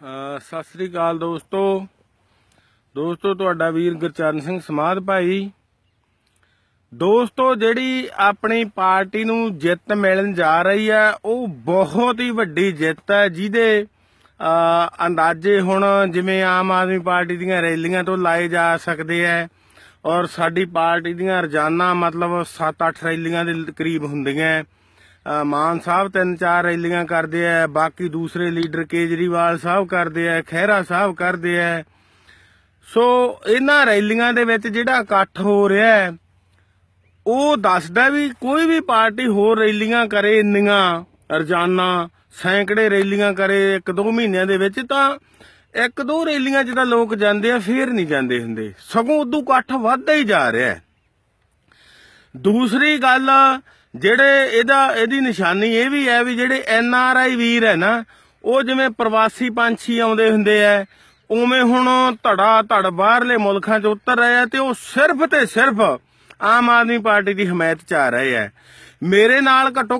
ਸਤਿ ਸ੍ਰੀ ਅਕਾਲ ਦੋਸਤੋ। ਦੋਸਤੋ, ਤੁਹਾਡਾ ਵੀਰ ਗੁਰਚਰਨ ਸਿੰਘ ਸਮਾਧ ਭਾਈ। ਦੋਸਤੋ, ਜਿਹੜੀ ਆਪਣੀ ਪਾਰਟੀ ਨੂੰ ਜਿੱਤ ਮਿਲਣ ਜਾ ਰਹੀ ਹੈ, ਉਹ ਬਹੁਤ ਹੀ ਵੱਡੀ ਜਿੱਤ ਹੈ, ਜਿਹਦੇ ਅੰਦਾਜ਼ੇ ਹੁਣ ਜਿਵੇਂ ਆਮ ਆਦਮੀ ਪਾਰਟੀ ਦੀਆਂ ਰੈਲੀਆਂ ਤੋਂ ਲਾਏ ਜਾ ਸਕਦੇ ਹੈ ਔਰ ਸਾਡੀ ਪਾਰਟੀ ਦੀਆਂ ਰੋਜ਼ਾਨਾ ਮਤਲਬ 7-8 ਰੈਲੀਆਂ ਦੇ ਕਰੀਬ ਹੁੰਦੀਆਂ ਮਾਨ ਸਾਹਿਬ ਤਿੰਨ ਚਾਰ ਰੈਲੀਆਂ ਕਰਦੇ ਆ, ਬਾਕੀ ਦੂਸਰੇ ਲੀਡਰ ਕੇਜਰੀਵਾਲ ਸਾਹਿਬ ਕਰਦੇ ਆ, ਖਹਿਰਾ ਸਾਹਿਬ ਕਰਦੇ ਆ। ਸੋ ਇਹਨਾਂ ਰੈਲੀਆਂ ਦੇ ਵਿੱਚ ਜਿਹੜਾ ਇਕੱਠ ਹੋ ਰਿਹਾ ਹੈ, ਉਹ ਦੱਸਦਾ ਵੀ ਕੋਈ ਵੀ ਪਾਰਟੀ ਹੋਰ ਰੈਲੀਆਂ ਕਰੇ ਇੰਨੀਆਂ, ਰੋਜ਼ਾਨਾ ਸੈਂਕੜੇ ਰੈਲੀਆਂ ਕਰੇ ਇੱਕ ਦੋ ਮਹੀਨਿਆਂ ਦੇ ਵਿੱਚ, ਤਾਂ ਇੱਕ ਦੋ ਰੈਲੀਆਂ 'ਚ ਤਾਂ ਲੋਕ ਜਾਂਦੇ ਆ, ਫੇਰ ਨਹੀਂ ਜਾਂਦੇ ਹੁੰਦੇ। ਸਗੋਂ ਉਦੋਂ ਇਕੱਠ ਵੱਧਦਾ ਹੀ ਜਾ ਰਿਹਾ ਹੈ। ਦੂਸਰੀ ਗੱਲ, ਜਿਹੜੇ ਇਹਦਾ, ਇਹਦੀ ਨਿਸ਼ਾਨੀ ਇਹ ਵੀ ਹੈ ਵੀ ਜਿਹੜੇ ਐਨ ਆਰ ਆਈ ਵੀਰ ਹੈ ਨਾ, ਉਹ ਜਿਵੇਂ ਪ੍ਰਵਾਸੀ ਪੰਛੀ ਆਉਂਦੇ ਹੁੰਦੇ ਐ ਉਵੇਂ ਹੁਣ ਧੜਾ ਧੜ ਬਾਹਰਲੇ ਮੁਲਕਾਂ 'ਚ ਉਤਰ ਰਹੇ ਆ ਤੇ ਉਹ ਸਿਰਫ ਤੇ ਸਿਰਫ ਆਮ ਆਦਮੀ ਪਾਰਟੀ ਦੀ ਹਮਾਇਤ 'ਚ ਆ ਰਹੇ ਆ। ਮੇਰੇ ਨਾਲ ਘੱਟੋ ਘੱਟ